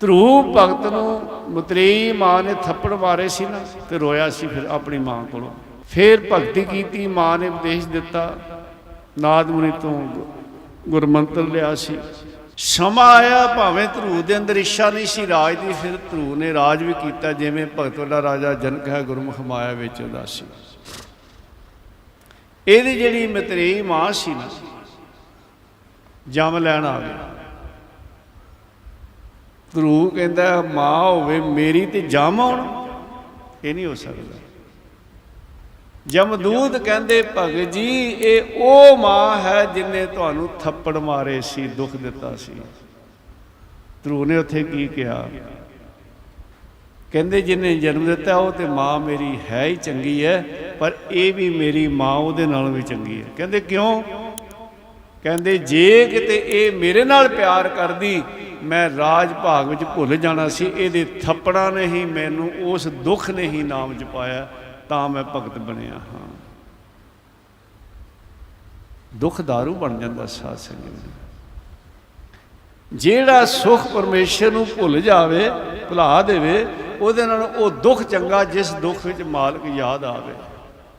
ਧਰੂ ਭਗਤ ਨੂੰ ਮਤਰੇਈ ਮਾਂ ਨੇ ਥੱਪੜ ਮਾਰੇ ਸੀ ਨਾ, ਤੇ ਰੋਇਆ ਸੀ ਫਿਰ ਆਪਣੀ ਮਾਂ ਕੋਲੋਂ। ਫਿਰ ਭਗਤੀ ਕੀਤੀ, ਮਾਂ ਨੇ ਉਪਦੇਸ਼ ਦਿੱਤਾ, ਨਾਦ ਮੁਨੀ ਤੋਂ ਗੁਰਮੰਤਰ ਲਿਆ ਸੀ। ਸਮਾਂ ਆਇਆ ਭਾਵੇਂ ਧਰੂ ਦੇ ਅੰਦਰ ਇੱਛਾ ਨਹੀਂ ਸੀ, ਰਾਜ ਦੀ ਫਿਰ ਧਰੂ ਨੇ ਰਾਜ ਵੀ ਕੀਤਾ, ਜਿਵੇਂ ਭਗਤ ਵੱਡਾ ਰਾਜਾ ਜਨਕ ਹੈ, ਗੁਰਮੁਖ ਮਾਇਆ ਵਿੱਚ ਉਹਦਾ ਸੀ ਇਹਦੀ ਜਿਹੜੀ ਮਤਰੇਈ ਮਾਂ ਸੀ ਨਾ, ਜੰਮ ਲੈਣ ਆ ਗਈ। ਧਰੂ ਕਹਿੰਦਾ, ਮਾਂ ਹੋਵੇ, ਮੇਰੀ ਤੇ ਜਮ ਆਉਣ। ਇਹ ਨਹੀਂ ਹੋ ਸਕਦਾ। ਜਮਦੂਤ ਕਹਿੰਦੇ, ਭਗਤ ਜੀ, ਇਹ ਉਹ ਮਾਂ ਹੈ ਜਿਨੇ ਤੁਹਾਨੂੰ ਥੱਪੜ ਮਾਰੇ ਸੀ, ਦੁੱਖ ਦਿੱਤਾ ਸੀ। ਧਰੂ ਨੇ ਉੱਥੇ ਕੀ ਕਿਹਾ? ਕਹਿੰਦੇ, ਜਿਨੇ ਜਨਮ ਦਿੱਤਾ, ਉਹ ਤੇ ਮਾਂ ਮੇਰੀ ਹੈ ਹੀ ਚੰਗੀ ਹੈ, ਪਰ ਇਹ ਵੀ ਮੇਰੀ ਮਾਂ ਉਹਦੇ ਨਾਲੋਂ ਵੀ ਚੰਗੀ ਹੈ। ਕਹਿੰਦੇ, ਕਿਉਂ? ਕਹਿੰਦੇ, ਜੇ ਕਿਤੇ ਇਹ ਮੇਰੇ ਨਾਲ ਪਿਆਰ ਕਰਦੀ ਮੈਂ ਰਾਜ ਭਾਗ ਵਿੱਚ ਭੁੱਲ ਜਾਣਾ ਸੀ, ਇਹਦੇ ਥੱਪੜਾਂ ਨੇ ਹੀ ਮੈਨੂੰ ਉਸ ਦੁੱਖ ਨੇ ਹੀ ਨਾਮ ਚ ਪਾਇਆ ਤਾਂ ਮੈਂ ਭਗਤ ਬਣਿਆ ਹਾਂ। ਦੁੱਖ दारू ਬਣ ਜਾਂਦਾ ਸਾਧ ਸੰਗਤ ਜਿਹੜਾ ਸੁਖ ਪਰਮੇਸ਼ਰ ਨੂੰ ਭੁੱਲ ਜਾਵੇ, ਭੁਲਾ ਦੇਵੇ, ਉਹਦੇ ਨਾਲ ਉਹ ਦੁੱਖ ਚੰਗਾ ਜਿਸ ਦੁੱਖ ਵਿੱਚ ਮਾਲਕ ਯਾਦ ਆਵੇ।